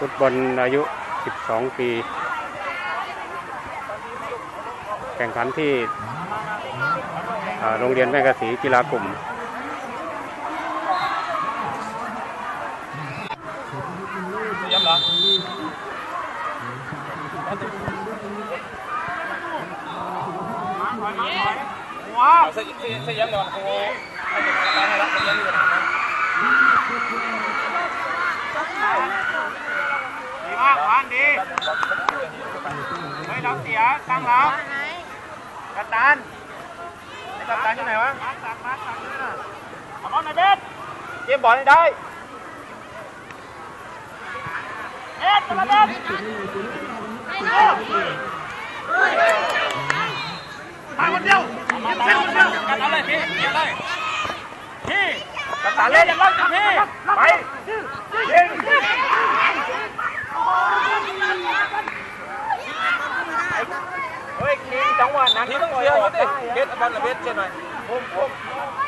ฟุตบอลอายุ 12 ปี แข่งขันที่โรงเรียนแม่กะสีกีฬากลุ่มเสียเสียงเดี๋ยวโอ้ให้เด็กกลับบ้านให้ละเสียยังอยู่นะ มากวานดี เฮ้ยเราเสียตั้งแล้วกัปตันไอ้กัปตันอยู่ไหนวะมาสั่งมาสั่งนี่น่ะเอาบอลหน่อยเบสเกมบอลให้ได้เบสมาเบสมาคนเดียวเส้นคนเดียวกันเอาเลยพี่เก็บเลยพี่กัปตันเล่นอย่างไรกับพี่ไปยิง เฮ้ยคิงจังหวะนั้นพี่ต้องเคลียร์เขาดิเบสเอาบอลเลยเบสเช็ดหน่อยพุ่มพุ่ม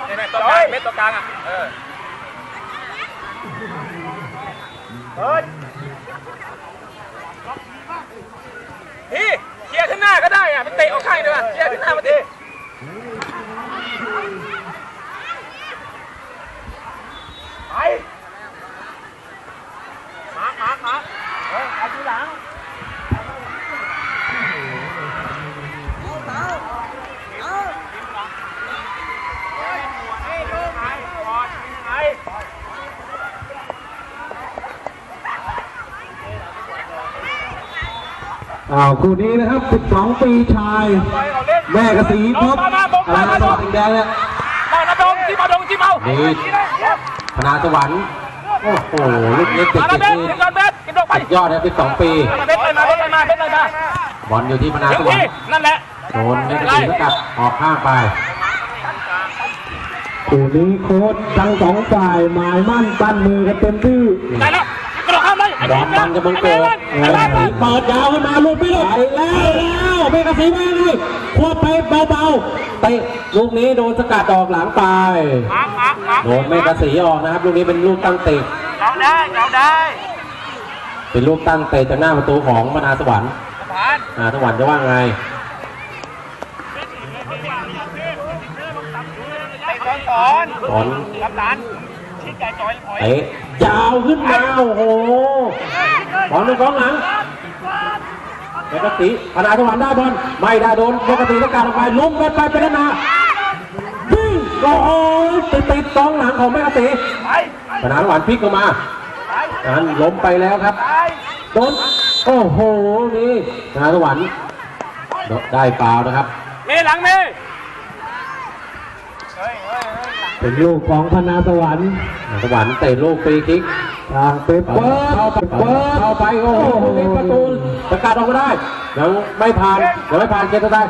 เนี่ยเนี่ยตัวกลางเบสตัวกลางอะเออเฮ้ยพี่เคลียร์ขึ้นหน้าก็ได้อะไปเตะออกข้างดีกว่าเคลียร์ขึ้นหน้ามาดิ ไปมาร์คมาร์คมาร์คเฮ้ยเอาทีหลังเฮ้ยดูไงบอลไง อ้าวคู่นี้นะครับ 12 ปีชายไปเอาเล่นแม่กระสีพบมามาบงอะไรมาสบอดงสีแดงเนี่ยมานะบงที่มาดงที่เมานี่นี่เลยพนาสวรรค์โอ้โหลูกเล็กเด็กมาเด็นะกเบสนี่กินก่อนเบสกินดอกไปสุดยอดนะ12 ปีมาเบสไปมาเบสไปมาเบสไปมาบอลอยู่ที่พนาเดี๋ยสววรรพี่ค์นั่นแหละโดนแม่กระสีสกัดออกข้างไปคู่นี้โค้ชทั้งสองฝ่ายหมายมั่นปั้นมือกันเต็มที่ได้แล้วกระโดดข้าบอลบังจะบังเกิดเปิดยาวขึ้นมาลูกไม่หลุดไปแล้วแล้วแม่กระสีมาเลยควบไปเบาๆเตะลูกนี้โดนสกัดออกหลังไปโดนแม่กระสีออกนะครับลูกนี้เป็นลูกตั้งเตะเราได้เราได้ เป็นลูกตั้งเตะจากหน้าประตูของมนาสวรรค์ผ่านมนาสวรรค์จะว่าไงเตะก่อนก่อนสอน กับตันที่ไก่จอยถอยเตะยาวขึ้นมาโอ้โหบอลเป็นกองหลังแม่กระสีมนาสวรรค์ได้บอลไม่ได้โดนแม่กระสีสกัดออกไปล้มไปไปเป็นนานาวิ่งโอ้โหติดติดกองหลังของแม่กระสีไปมนาสวรรค์พลิกออกมาไปนั้นล้มไปแล้วครับไปโดนโอ้โหนี่นาสวรรค์ได้ฟาวล์นะครับเมย์หลังเมย์เฮ้ยเฮ้ย เฮ้ยหลังเป็นลูกของพนาสวรรค์นาสวรรค์เตะลูกฟรีคิกทางเปเปอร์เข้าไปเปิดเข้าไปโอ้โหนี่ประตูสกัดออกมาได้ยังไม่ผ่านยังไม่ผ่านเกมสุดท้าย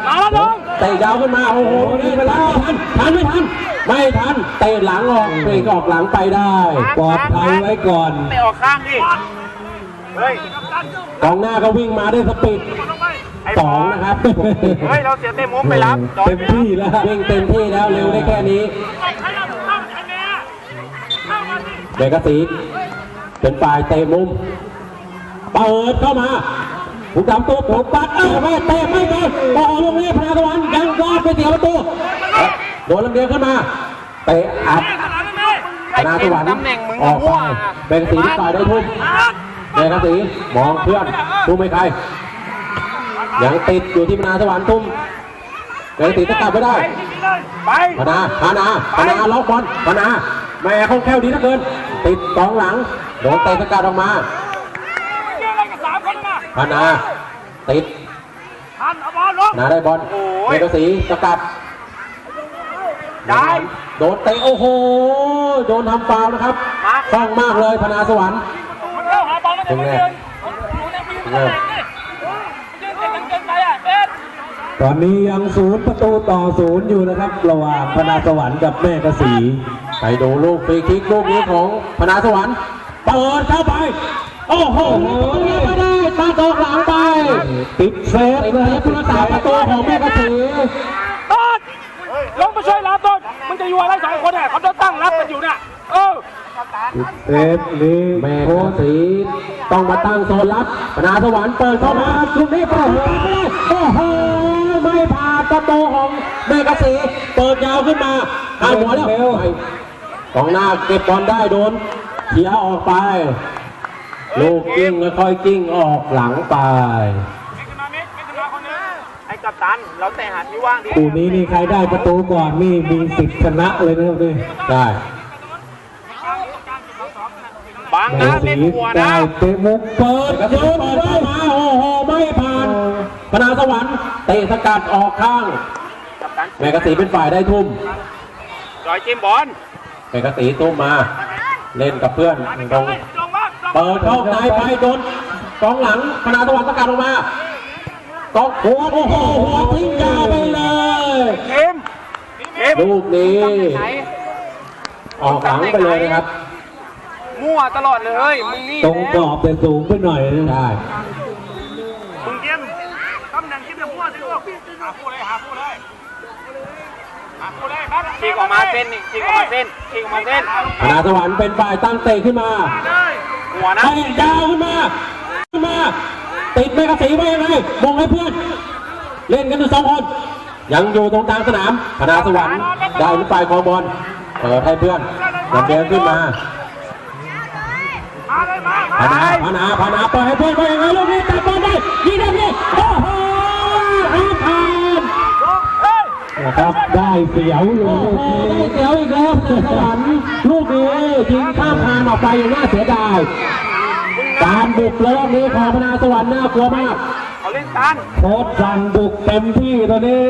เตะยาวขึ้นมาโอ้โหนี่เวลาทันทันไม่ทันไม่ทันเตะหลังออกเตะออกหลังไปได้ปลอดภัยไว้ก่อนไม่ออกข้างดิเฮ้ยกองหน้าก็วิ่งมาด้วยสปีดไอ้สองนะครับเฮ้ยเราเสียเต็มมุกไปรับเต็มที่แล้ววิ่งเต็มที่แล้วเร็วได้แค่นี้ เบกสีเป็นฝ่ายเตะมุม เปิดเข้ามาถูกดำตัวถูกปัดเออไม่เตะไม่โดนบอลลูกนี้พนาสวรรค์ยังรอดไปเสียประตูโดนลำเดียวขึ้นมาเตะอัดพนาสวรรค์ออกไปเบกสีฝ่ายได้ทุ่มเบกสีมองเพื่อนทุ่มไม่ใครยังติดอยู่ที่พนาสวรรค์ทุ่มเบกสีจะกลับไม่ได้ไปพนาพนาพนาล็อกบอลพนาแม่คงแค่ดีเหลือเกิน ติดกองหลังโดนเตะสกัดออกมาเรื่องอะไรกับสามคนมาพนาติดทันเอาบอลลงพนาได้บอลโอ้เบยกสีสกัดได้โดนเตะโอ้โหโดนทำฟาวล์นะครับคล่องมากเลยพนาสวรรค์มันเข้าหาบอลแล้วเป็นไงยืนยืนเตะกันเกินไปอะเอ็ดตอนนี้ยังศูนย์ประตูต่อศูนย์อยู่นะครับ ระหว่างพนาสวรรค์กับแม่กสี ไปดูลูกฟรีคิกลูกนี้ของพนาสวรรค์เปิดเข้าไป โอ้โหไม่ได้ตาตกหลังไป ติดเซฟเลยผู้รักษาประตูของแม่กสีต้นลงมาช่วยรับต้นมึงจะอยู่อะไรสองคนเนี่ยเขาจะตั้งรับกันอยู่เนี่ยเออเซฟลีแม่โค้กชสีต้องมาตั้งโซนรับพนาสวรรค์เปิดเข้ามาลูกนี้เปิดหัวไปโอ้โหไม่ผ่านประตูของแม่กสีเปิดยาวขึ้นมาข้ามหัวแล้ว กองหน้าเก็บบอลได้โดนเขียออกไป ลูกกิ้งค่อยๆกิ้งออกหลังไปไอ้กัปตันเราแต่หาที่ว่างดีคู่นี้นี่ใครได้ประตูก่อนนี่มีสิทธิ์ชนะเลยนะครับนี่ได้บางแม่นะสีเล่นหัวนะได้เตะมุกเปิดยืนเปิดเข้ามาโอ้โหไม่ผ่านพนาสวรรค์เตะสกัดออกข้างกัปตันแม่กสีเป็นฝ่ายได้ทุ่มจอยจิมบอล แม่กสีตุ้มมา เล่นกับเพื่อนตรงลงมาเปิดเข้าในไปโดนกองหลังพนาสวรรค์สกัดออกมากองหัวโอ้โหหัวทิ้งยาวไปเลยเกมเกมลูกนี้ไหนออกหลังไปเลยนะครับ มั่วตลอดเลยมึงนี่ตรงกรอบแต่สูงไปหน่อยนะได้ มึงเกมตำแหน่งที่จะมั่วสิลูกหาผู้เลยหาผู้เลยหาผู้เลยครับ ฉีกออกมาเส้นนี่ฉีกออกมาเส้นฉีกออกมาเส้นพนาสวรรค์เป็นฝ่ายตั้งเตะขึ้นมาหัวนะให้ยาวขึ้นมาขึ้นมา ติดแม่กสีไว้ยังไงมองให้เพื่อน เล่นกันอยู่สองคน ยังอยู่ตรงกลางสนามพนาสวรรค์ได้ลูกปลายคองบอลเปิดให้เพื่อนลำเดินขึ้นมาพนาพนาพนาเปิดให้เพื่อนไปยังไงลูกนี้ตัดบอลได้ยิงได้ยิง นะครับได้เสียวอยู่โอ้ลูกโหนี้ได้เสียวอีกแล้วพนาสวรรค์ลูกนี้ยิงข้ามคานออกไปอย่างน่าเสียดายการบุกรอบนี้ของพนาสวรรค์น่ากลัวมากเขาเล่นกันโค้ชสั่งบุกเต็มที่ตอนนี้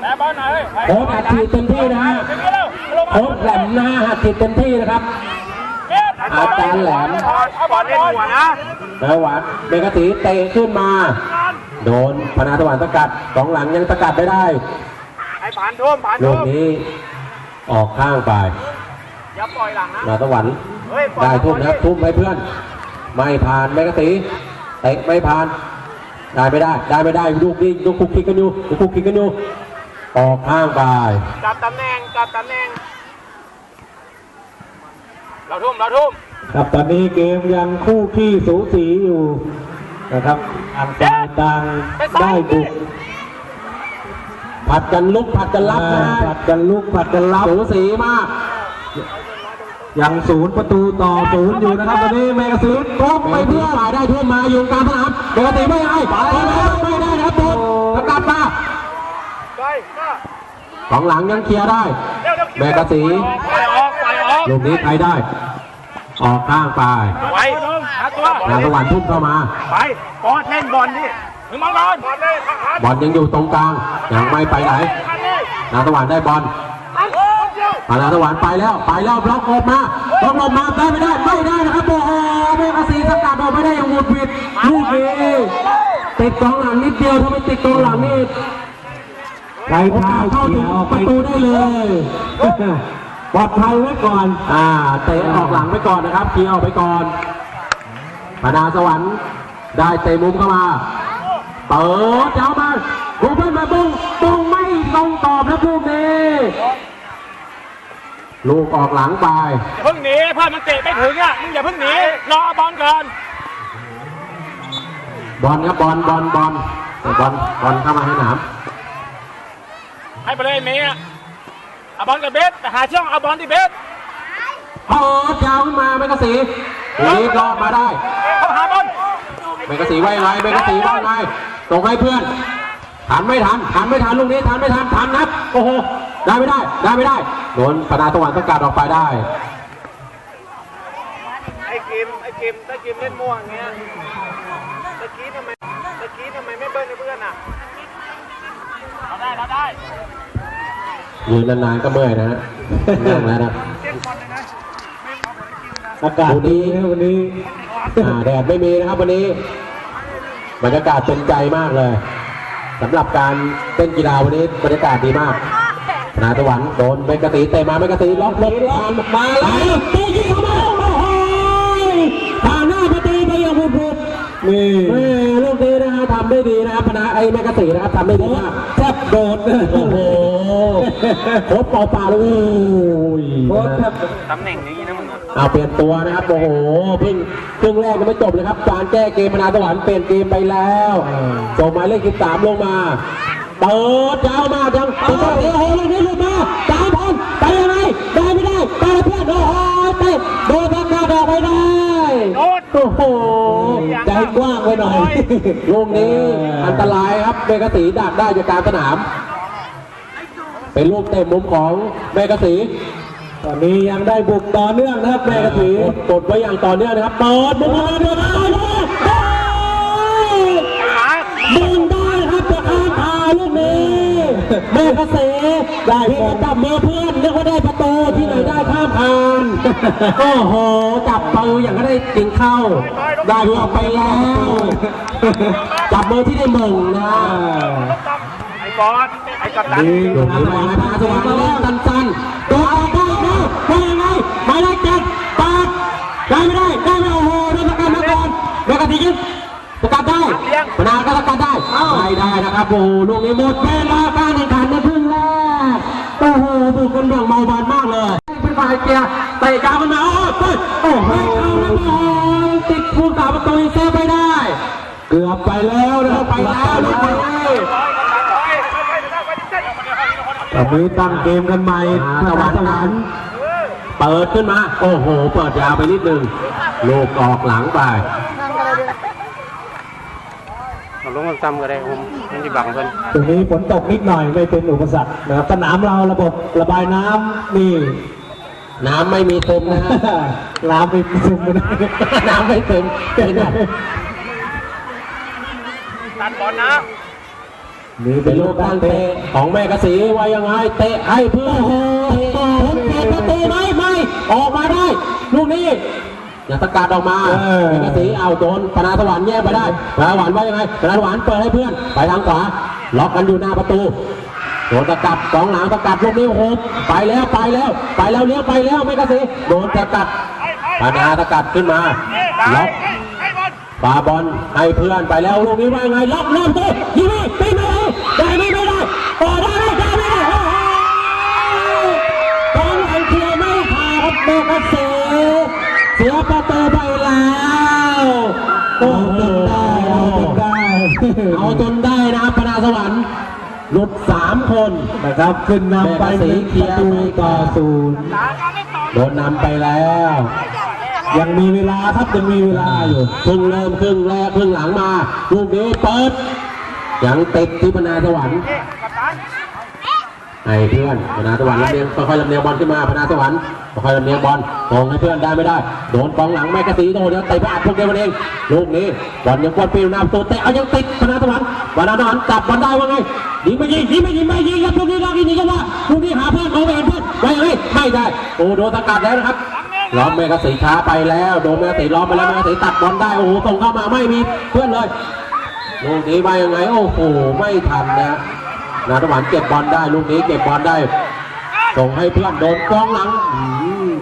แม่บอลหน่อยโค้ชอัดฉีดเต็มที่นะฮะโค้ชแหลมหน้าอัดฉีดเต็มที่นะครับอาจารย์แหลมเอาบอลเล่นหัวนะนะหวานเบกสีเตะขึ้นมา โดนพนาสวรรค์สกัดสองหลังยังสกัดไม่ได้ไอ้ ผ่านทุ่มผ่านลูทุ่กมนี้ออกข้างไปอย่าปล่อยหลังนะพนาสวรรค์เฮ้ยได้ทุ่มนะครับทุ่มให้เพื่อน ไม่ผ่านเบกสีเตะไม่ผ่าน ได้ไม่ได้ ได้ไม่ได้ลูกนี้ลูกคุกคิกกันอยู่ลูกคุกคิกกันอยู่ออกข้างไปจับตำแหน่งจับตำแหน่ง เราทุ่มเราทุ่มครับตอนนี้เกมยังคู่ขี้สูสีอยู่นะครับต่างฝ่ายต่างได้บุก ผัดกันลุกผัดกันรับนะอ่าผัดกันลุกผัดกันรับสูสีมาก ยังศูนย์ประตูต่อศูนย์อยู่นะครับตอนนี้แมกซีดกล้องไปเพื่อฝ่ายได้ทุ่มมาอยู่กลางสนามปกติไม่ให้ไปแล้วไม่ได้นะครับโดนสกัดมาไปมาสองหลังยังเคลียร์ได้เร็วเร็วแมกกาซีไปออกไปออกลูกนี้ใครได้ ออกข้างไปไปหาตัวนางสวรรค์ทุ่มเข้ามา ไปบอลเล่นบอลดิมึงมอง บอลบอลเลยทหารบอลยังอยู่ตรงกลางยังไม่ไปไหนทหารเลยนางสวรรค์ได้บอลเดียวพานางสวรรค์ไปแล้วไปแล้วบล็อกออกมาบล็อกออกมาได้ไม่ได้ไม่ได้นะครับโอ้โหแมกกาซีสกัดออกไม่ได้อย่างหวุดหวิดลูกนี้ติดกองหลังนิดเดียวถ้าไม่ติดกองหลังนี่ใครพาเข้าเขีถึยงวออกปไประตูได้เลยปลอดภัยไว้ก่อน อ่าเตะออกหลังไปก่อนนะครับเคลียร์ออกไปก่อนพนาสวรรค์ได้เตะมุมเข้ามา เปิดเจ้ามาบุกเพื่อนมาบุ้งบุ้งไม่ตรงตอบนะลูกนี้ลูกออกหลังไปอย่าเพิ่งหนีเพื่อนมันเตะไม่ถึงอะมึงอย่าเพิ่งหนีรอเอาบอลก่อนบอลครับบอลบอลบอลเตะบอลบอลเข้ามาให้หนามให้ไปเลยเมย์เอาบอลกับเบสไปหาช่องเอาบอลที่เบสเปิดยาวขึ้นมาเมกะสีลีดรอดมาได้เขาหาบอลเมกะสีไว้ไงเมกะสีไว้ไง ตรงให้เพื่อนทันไม่ทันทันไม่ทันลูกนี้ทันไม่ทันทันนะครับโอ้โหได้ไม่ได้ได้ไม่ได้โดนพนาสวรรค์สกัดออกไปได้ไอ้กิมไอ้กิมถ้ากิมเล่นม่วงอย่างเงี้ยตะกี้ทำไมตะกี้ทำไมไม่เบิ้ลให้เพื่อนอะเราได้เราได้ยืนนานๆก็เมื่อยนะฮะนั่งแล้วนะอากาศดีนะวันนี้อ่าแดดไม่มีนะครับวันนี้ บรรยากาศเป็นใจมากเลยสำหรับการเต้นกีฬาวันนี้บรรยากาศดีมากนาสวรรค์โดนเมกะตีเตะมาเมกะตีล็อกลบผ่านมาแล้วตียิงเข้ามาโอ้โหผ่านหน้าประตูไปอย่างบุบบุบนี่แม่ลูกนี้นะฮะทำได้ดีนะครับพนาไอ้เมกะตีนะครับทำได้ดีมากแทบโดดนโอ้โหโคตรเปล่าๆเลยโอ้ยโค้ชแทบตำแหน่งนี้นะมึง เอาเปลี่ยนตัวนะครับโอ้โหเพิ่งครึ่งแรกยังไม่จบเลยครับ การแก้เกมพนาสวรรค์เปลี่ยนเกมไปแล้วส่งหมายเลข13ลงมาเปิดยาวมาจังเปิดโอ้โหลูกนี้หลุดมาสามพันไปยังไงได้ไม่ได้ไปแล้วเพื่อนโอ้โหเตะโดนพักขาดออกไปได้โอ้โหใจกว้างไปหน่อยลูกนี้อันตรายครับเมกะสีดักได้จากกลารสนาม เป็นลูกเตะมุมของเมกะสี ตอนนี้ยังได้บุกต่อเนื่องนะครับแม่กระสีกดไว้อย่างต่อเนื่องนะครับเปิดมุมมาเดินมาเลยมุงได้ครับจะข้ามคาลูกนี้แม่กระเสได้พียงจับมือเพื่อนนึกว่าได้ประตูที่ไหนได้ข้ามคานโอ้โหจับปืออย่างก็ได้กินเข้า ได้เรือไปแล้ว จับมือที่ได้มงนะไอ้บอลไอ้กัปตันดีลูกนี้มาพาสวรรค์มาแล้วสั้นๆตัวต่อ ได้นะว่ายังไงหมายเลขเจ็ดปาดได้ไม่ได้ได้ไม่โอ้โหโดนสกัดมาก่อนเมกะติยิงสกัดได้พนาก็สกัดได้ไม่ได้นะครับโอ้โหลูกนี้หมดเวลาการแข่งขันในครึ่งแรกโอ้โหบุกกันอย่างเมาบานมากเลยเป็นฝ่ายเกียร์เตะกาวมันมาโอ้โหโอ้โหเข้าแล้วโอ้โหติดผู้สาประตูเซฟไปได้ เกือบไปแล้วนะครับไปแล้วลูกนี้ตอนนี้ตั้งเกมกันใหม่ตะวันตะวัน เปิดขึ้นมา โอ้โห เปิดยาวไปนิดนึงลูกออกหลังไปเอาลงมันซ้ำก็ได้ผมมันที่บังเพิ่นตรงนี้ฝนตกนิดหน่อยไม่เป็นอุปสรรคนะครับสนามเราระบบระบายน้ำนี่น้ำไม่มีเต็มนะฮะน้ำไปซึมไปได้น้ำไม่เต็มเป็นไงตัดบอลนะนี่เป็เป็นนลูลูกกตั้ตั้งงเตะเตะของแม่กสีว่ายังไงเตะให้เพื่อน ผมเตะประตูไหมไม่ ออกมาได้ ลูกนี้อย่าตะการออกมาแม่กสีเอาโดนปนาสวรรค์แย่งไปได้ปนาสวรรค์ว่ายังไงปนาสวรรค์เปิดให้เพื่อน ไปทางขวา ล็อกกันอยู่หน้าประตูโดนสกัดสองหลังสกัดลูกนี้โอ้โหไปแล้วไปแล้ว ไปแล้วเลี้ยวไปแล้วแม่กสีโดนสกัดปนาสกัดขึ้นมา ล็อกให้บอลปาบอลให้เพื่อนไปแล้วลูกนี้ว่าไง ล็อกเริ่มต้นยิงไม่ตีไม่ได้ได้ไม่ไม่ได้ต่อได้ เสียประตูไปแล้วโอ้โหได้เอาจนได้นะครับพนาสวรรค์หลุดสามคนนะครับขึ้นนำไปหนึ่งประตูต่อศูนย์โดนนำไปแล้ว ยังมีเวลาครับยังมีเวลาอยู่ครึ่งเริ่มครึ่งแรกครึ่งหลังมาลูกนี้เปิดยังติดที่พนาสวรรค์กัปตัน ให้เพื่อนพนาสวรรค์ลำเลียงค่อยๆลำเลียงบอลขึ้นมาพนาสวรรค์ค่อยๆลำเลียงบอลตรงให้เพื่อนได้ไม่ได้ โดนกองหลังแม่กระสีโดนเดี๋ยวเตะไปอัดพวกเดียวมันเองลูกนี้บอลยังกวนปิวน้ำตัวเตะเอายังติดพนาสวรรค์พนาสวรรค์จับบอลได้ว่าไงยิงไม่ยิงยิงไม่ยิงไม่ยิงครับลูกนี้ล็อกอีกทีก็ว่าลูกนี้หาเพื่อนเอาไปเห็นเพื่อนไว้ยังไงไม่ได้โอ้โดนสกัดแล้วนะครับล้อมแม่กระสีช้าไปแล้วโดนแม่กระสีล้อมไปแล้วแม่กระสีตัดบอลได้โอ้โหส่งเข้ามาไม่มีเพื่อนเลยลูกนี้มายังไงโอ้โหไม่ทันนะ นาตะวันเก็บบอลได้ลูกนี้เก็บบอลได้ ส่งให้เพื่อนโดนกองหลังอืม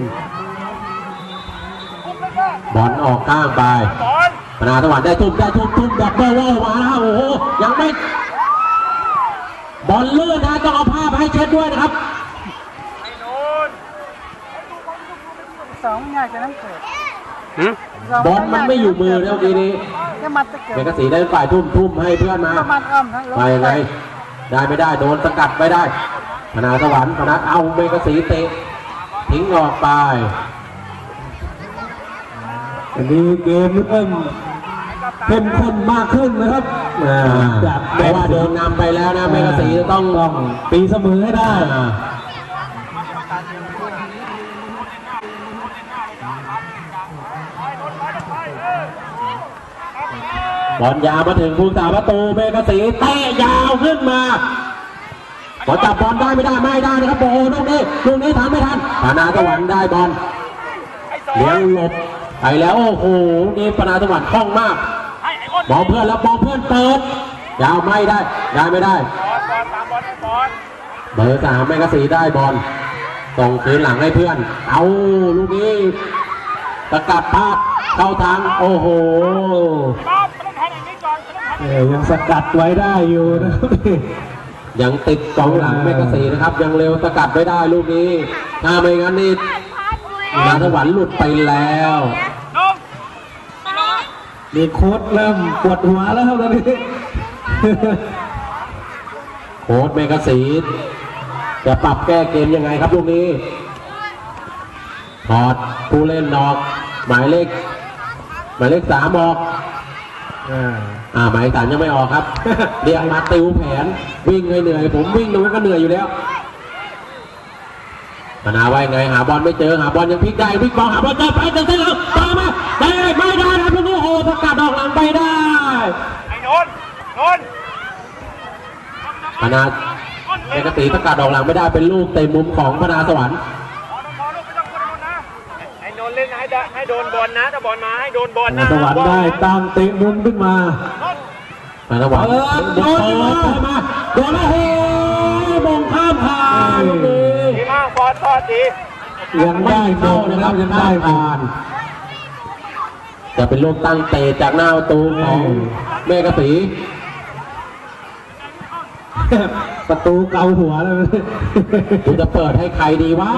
บอลออกข้างไปบอลพนาตะวันได้ทุ่มได้ทุ่มทุ่มดับเบิลว่ามาแล้วโอ้โหยังไม่ บอลลื่นนะต้องเอาผ้าไปให้เช็ดด้วยนะครับไอ้โนนสองงานจะนั่งเกิดหึบอลมันไม่อยู่มือแล้วทีนี้จะมัดจะเกิดเบกสีได้ฝ่ายทุ่มทุ่มให้เพื่อนมาประมาณอ้อมทั้งไปยังไง ได้ไม่ได้โดนสกัดไม่ได้พนาสวรรค์พนาเอาเมกสีเตะทิ้งออกไปอันนี้เกมเริ่มเข้มข้นมากขึ้นนะครับอ่าจากเพราะว่าโดนนำไปแล้วนะเมกสีจะต้องต้องตีเสมอให้ได้ บอลยาวมาถึงผู้สาประตูเมกสีเตะยาวขึ้นมาพอจับบอลได้ไม่ได้ไม่ได้นะครับโอ้โหลูกนี้ลูกนี้ทันไม่ทันปานาตะวันได้บอลเลี้ยงหลบไปแล้วโอ้โหนี่ปานาตะวันคล่องมากให้ไอ้อ้นมองเพื่อนแล้วมองเพื่อนเปิดยาวไม่ได้ได้ไม่ได้เบอร์สามแมกกาซีได้บอลส่งคืนหลังให้เพื่อน เอาลูกนี้สกัดพลาดเข้าทางโอ้โห เออยังสกัดไว้ได้อยู่นะครับยังติดกองหลังแมกกาซีนะครับ ยังเร็วสกัดไม่ได้ลูกนี้ ถ้าไม่งั้นนี่นาสวรรค์หลุดไปแล้วลงนี่โค้ดเริ่มปวดหัวแล้วครับตอนนี้ โค้ดเมกาสีจะปรับแก้เกมยังไงครับลูกนี้ถอดผู้เล่นออก หมายเลข หมายเลขสามออก อ่าอ่าหมายสามยังไม่ออกครับ เรียกมาติวแผนวิ่งให้เหนื่อยผมวิ่งตรงนั้นก็เหนื่อยอยู่แล้วพนาว่ายังไงหาบอลไม่เจอหาบอลยังพลิกได้พลิกบอลหาบอลเจอไปเจอเส้นแล้วต่อมาได้ไม่ได้ครับลูกนี้โอ้สกัดออกหลังไปได้ไอ้โดนโดนพนาเอกตีสกัดออกหลังไม่ได้เป็นลูกเตะมุมของพนาสวรรค์ ไอ้โดนเล่น ให้ได้ให้โดนบอลนะถ้าบอลมาให้โดนบอลพนะนาสวรรค์ได้ตามเตะมุมขึ้นมาพนาสวรรค์เออโดนมามาโดนแล้วโอ้มงข้ามผ่านลูกนี้ดีมากบอลทอดดียังได้โดนนะครับยังได้ผ่านจะเป็นลูกตั้งเตะจากหน้าประตูของเมกะสีประตูเกาหัวแล้วคุณจะเปิดให้ใครดีวะ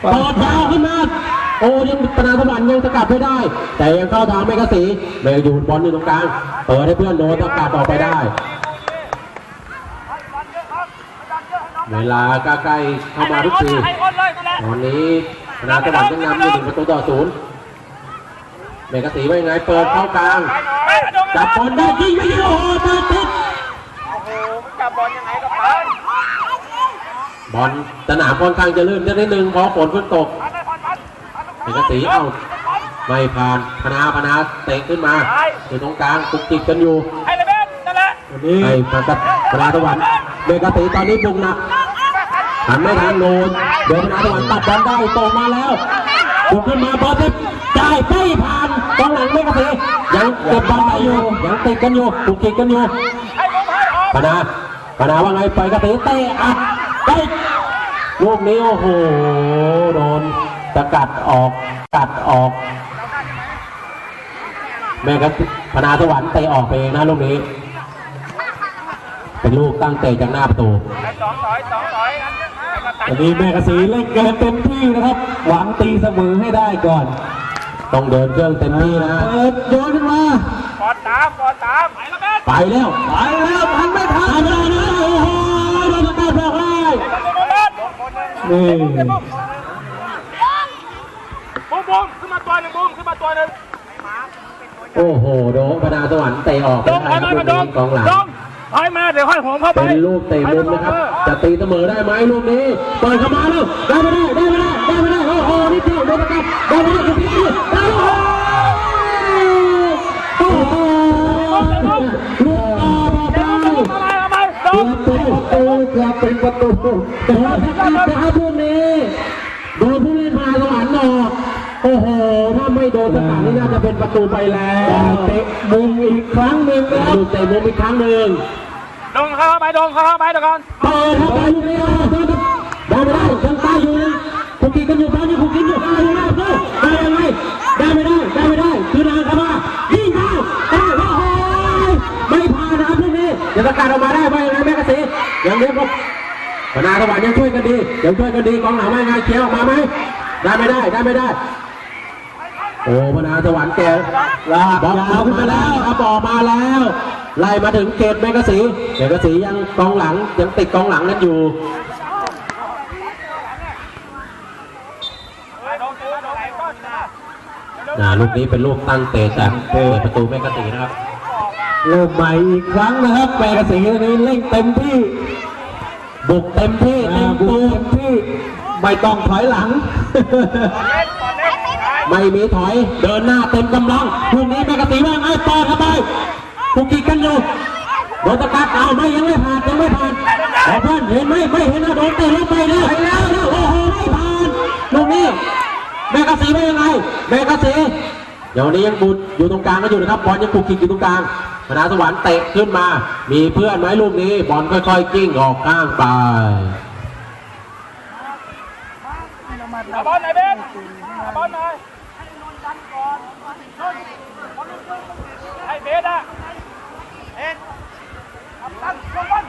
เปิดยาวขึ้นมา โอ้ยังปนาสวรรค์ยังสกัดไม่ได้ แต่ยังเข้าทางเมกะสีเมกะยูนบอลอยู่ตรงกลางเปิดให้เพื่อนโดนสกัดออกไปได้ เวลาใกล้ๆเข้ามาทุกทีให้คนเลยนั่นแหละตอนนี้พนาสวรรค์ยังนำอยู่หนึ่งประตูต่อศูนย์เมกะสีว่ายังไงเปิดเข้ากลางไปโดนจับบอลได้ยิงไม่ยิงโอ้โหติดติดโอ้โหมันจับบอลยังไงก็ไปบอลสนามค่อนข้างจะลื่นนิดนึงเพราะฝนเพิ่งตก เมกะสีเอ้าไม่ผ่านพนาพนาเตะขึ้นมาอยู่ตรงกลางตุกติกกันอยู่ให้เลยเบสนั่นแหละวันนี้ให้มากับพนาสวรรค์เมกะสีตอนนี้บุกหนักหันไม่ทันโนนเดี๋ยวพนาสวรรค์ตัดบอลได้ตรงมาแล้วบุกขึ้นมาบอลเทปจ่ายไม่ผ่านกองหลังเมกะสียังเก็บบอลได้อยู่ยังติดกันอยู่ตุกติกกันอยู่ให้ผมให้ออกปนาปนาว่าไงไปกระตีเตะอัดไปลูกนี้โอ้โหโดน สกัดออกกัดออกแม่กระพนาสวรรค์เตะออกไปเองนะลูกนี้ เป็นลูกตั้งเตะจากหน้าประตูสองถอยสองถอยวันนี้แม่กระสีเล่นเกินเต็มที่นะครับ หวังตีเสมอให้ได้ก่อน ต้องเดินเครื่องเต็มที่นะเปิดโยนขึ้นมาบอลตามบอลตามไปแล้วเบสไปแล้วไปแล้วพันไม่ทันไปไม่ได้นะโอ้โหโดนสกัดออกได้นี่ บูมบูมขึ้นมาตัวหนึ่งบูมขึ้นมาตัวหนึ่งโอ้โหโดนพนาสวรรค์เตะออกไปดงได้ถอยครับมาลูกกระดนี้งกองหลังดงถอยมาเดี๋ยวค่อยโหมเข้าไปเป็นลูกเตะมุมนะครับ จะตีเสมอได้ไหมลูกนี้เปิดเข้ามาแล้วได้ไม่ได้ได้ไม่ได้ได้ไม่ได้โอ้โหนิดเดียวโดนสกัดได้ไม่ได้คุณพี่ได้โอ้โหโอ้โหลูกออกได้เอาไปเอาไปดเกืงอบเป็นประตูเกือบเป็นประตูโดนสกัดนะครับลูกนี้โดนผู้เล่นมาสวรรค์ออก โอ้โห ถ้าไม่โดนสกัดนี่น่าจะเป็นประตูไปแล้วเตะมุมอีกครั้งหนึ่งนะครับลูกเตะมุมอีกครั้งหนึ่งดงเข้าไปดงเข้าไปเดี๋ยวก่อนเปิดเข้าไปลูกนี้ได้ไม่ได้ยังตายอยู่นะคุกกี้กันอยู่ตอนนี้คุกกี้อยู่ได้ยังไงได้ยังไงได้ไม่ได้ได้ไม่ได้คือนางเข้ามายิงเข้าได้โอ้โหไม่ผ่านนะครับลูกนี้ยังสกัดออกมาได้ไหมยังไงแม่กระสียังเรียกว่าพนาสวรรค์ยังช่วยกันดียังช่วยกันดีกองหลังว่าไงเคี้ยวออกมาไหมได้ไม่ได้ได้ไม่ได้โอ้พนาสวรรค์แกลากบอลยาวขึ้นมาแล้วครับออกมาแล้ว ไล่มาถึงเกตเมกะสีเมกะสียังกองหลังยังติดกองหลังนั้นอยู่ดงตัวดงไหนก็ชนะนะลูกนี้เป็นลูกตั้งเตะจากเปิดประตูเมกะสีนะครับเริ่มใหม่อีกครั้งนะครับแม่กระสีตอนนี้เล่นเต็มที่บุกเต็มที่เต็อ่ามบุตูกเต็มที่ไม่ต้องถอยหลัง ไม่มีถอยเดินหน้าเต็มกำลังลูกนี้เมกะสีว่างไงต่อเข้าไปคุกกี้กันอยู่โดนตะกัดเอาไม่ยังไม่ผ่านยังไม่ผ่านขอเพื่อนเห็นไหมไม่เห็นนะโดนเตะลงไปแล้วไปแล้วโอ้โหไม่ผ่านลูกนี้แมกกาซีว่ายังไงแมกกาซีเดี๋ยวนี้ยังบุดอยู่ตรงกลางก็อยู่นะครับบอลยังปุกกิกอยู่ตรงกลางธนาสวรรค์เตะขึ้นมา มีเพื่อนไหมลูกนี้บอลค่อยๆกิ้งออกข้างไปเอบอลหน่อยเบสเอาบอลหน่อยให้เบสอะเอ็นตั้งลงบอล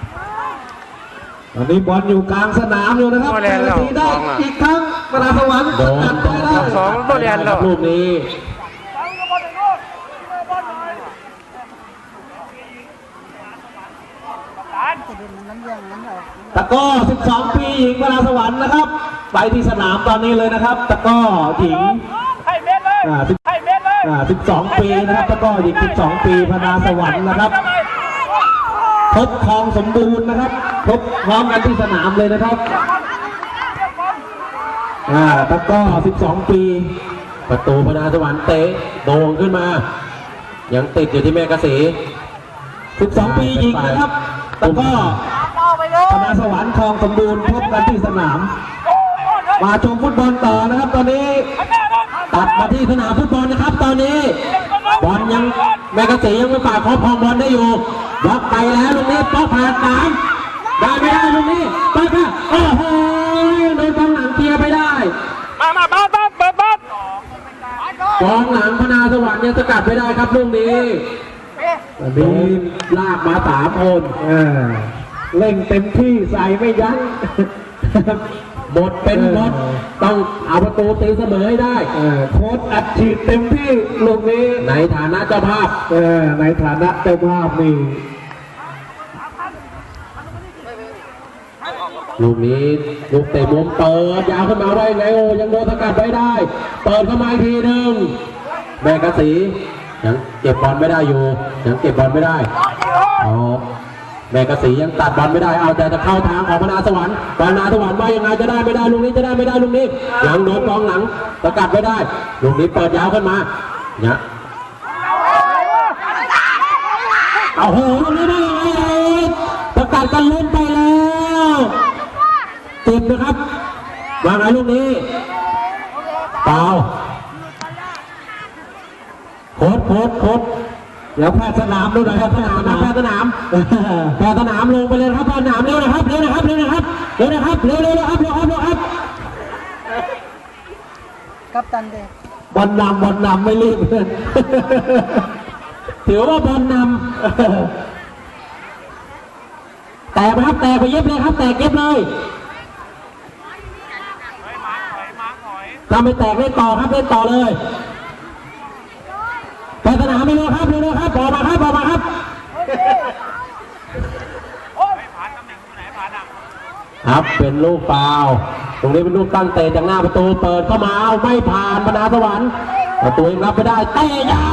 ตอนนี้บอลอยู่กลางสนามอยู่นะครับโอ้แล้แม่วกระสีได้ลองอะอีกครั้งปราสวรรค์โดสนกัดไปได้สองตัวเรียนแล้วลูกนี้จะเป็นน้ำเลี้ยงน้ำออกตะกร้อ 12 ปีหญิงพนาสวรรค์นะครับ ไปที่สนามตอนนี้เลยนะครับ ตะกร้อหญิงให้เม็ดเลยอ่าสิบให้เม็ดเลยอ่า12 ปีนะครับ ตะกร้อหญิง 12 ปีพนาสวรรค์นะครับทบทองสมบูรณ์นะครับ ทบพร้อมกันที่สนามเลยนะครับอ่าตะกร้อ 12 ปี ประตูพนาสวรรค์เตะโด่งขึ้นมา ยังติดอยู่ที่แม่กระสี 12 ปีหญิงนะครับ ตะกร้อพนาสวรรค์ทองสมบูรณ์พบกันที่สนาม มาชมฟุตบอลต่อนะครับ ตอนนี้ตัดมาที่สนามฟุตบอลนะครับ ตอนนี้บอลยังแม่กระสียังไม่ฝ่ายครอบครองบอลได้อยู่บล็อกไปแล้วลูกนี้ป๊อกผ่านสาม ได้ไม่ได้ลูกนี้ไปค่ะโอ้โหโดนกองหลังเคลียร์ไปได้มามาบ้านบ้านเปิดบ้านกองหลังพนาสวรรค์ยังสกัดไม่ได้ครับลูกนี้อันโดนี้นลากมาสามคนอ่าเร่งเต็มที่ใส่ไม่ยั้งหมดเป็นหมดต้องเอาประตูตีเสมอให้ได้เอ่อโค้ชอัดฉีดเต็มที่ลูกนี้ในฐานะเจ้าภาพเอ่อในฐานะเจ้าภาพนี่ ลูกนี้ลูกเตะมุมเปิดยาวขึ้นมาไว้ไงโอ้ยังโดนสกัดไว้ได้ เปิดเข้ามาอีกทีหนึ่งแบกกระสียังเก็บบอลไม่ได้อยู่ยังเก็บบอลไม่ได้เอาแบกกระสียังตัดบอลไม่ได้เอาแต่จะเข้าทางของพนาสวรรค์พนาสวรรค์ว่ายังไงจะได้ไม่ได้ลูกนี้จะได้ไม่ได้ลูกนี้ยังโดนกองหลังสกัดไว้ได้ลูกนี้เปิดยาวขึ้นมาเนี่ยเอาโหลูกนี้ได้ยังไงสกัดกันล้มไปแล้ว ติดนะครับวางไงลูกนี้เปล่าโคตรโคตรโคตรเดี๋ยวแพทย์สนามดูหน่อยครับสนามนะแพทย์สนามแพทย์สนามลงไปเลยนะครับแพทย์สนามเร็วนะครับเร็วนะครับเร็วนะครับเร็วนะครับเร็วเร็วเร็วครับเร็วครับเร็วครับกัปตันเด็กบอลนำบอลนำไม่รีบถือว่าบอลนำแตกไหมครับแตกไปเย็บเลยครับ แตกเย็บเลย ถ้าไม่แตกเล่นต่อครับเล่นต่อเลยแพทย์สนามไม่เร็วครับเร็วเร็วครับออกมาครับออกมาครับครับเป็นลูกเปล่า ตรงนี้เป็นลูกตั้งเตะจากหน้าประตูเปิดเข้ามาเอาไม่ผ่านบรรดาสวรรค์ประตูเองรับไม่ได้เตะยา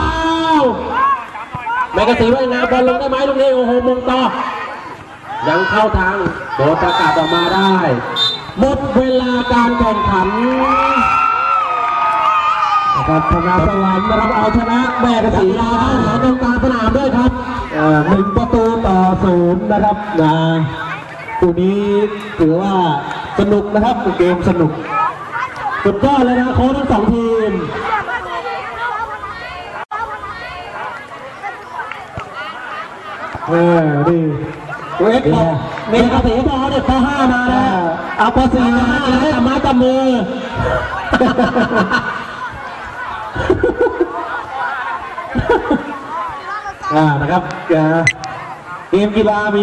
วแมกกาซีว่ายังไงบอลลงได้ไหมลูกนี้โอ้โหมุงต่อยังเข้าทางโดนประกาศออกมาได้ หมดเวลาการแข่งขัน นะครับพนาสวรรค์นะครับเอาชนะแม่กระสีสีลาลาเข้าหาตรงกลางสนามด้วยครับหนึ่งประตูต่อศูนย์นะครับนะคู่นี้ถือว่าสนุกนะครับเกมสนุกสุดยอดเลยนะโค้ชทั้งสองทีมเออนี่เวทบอกเมกาสีบอลเนี่ยข้อห้ามาแล้วเอาปอสีสี่มาแล้แล้ววจับไม้จับมือ อ่านะครับเกมกีฬามี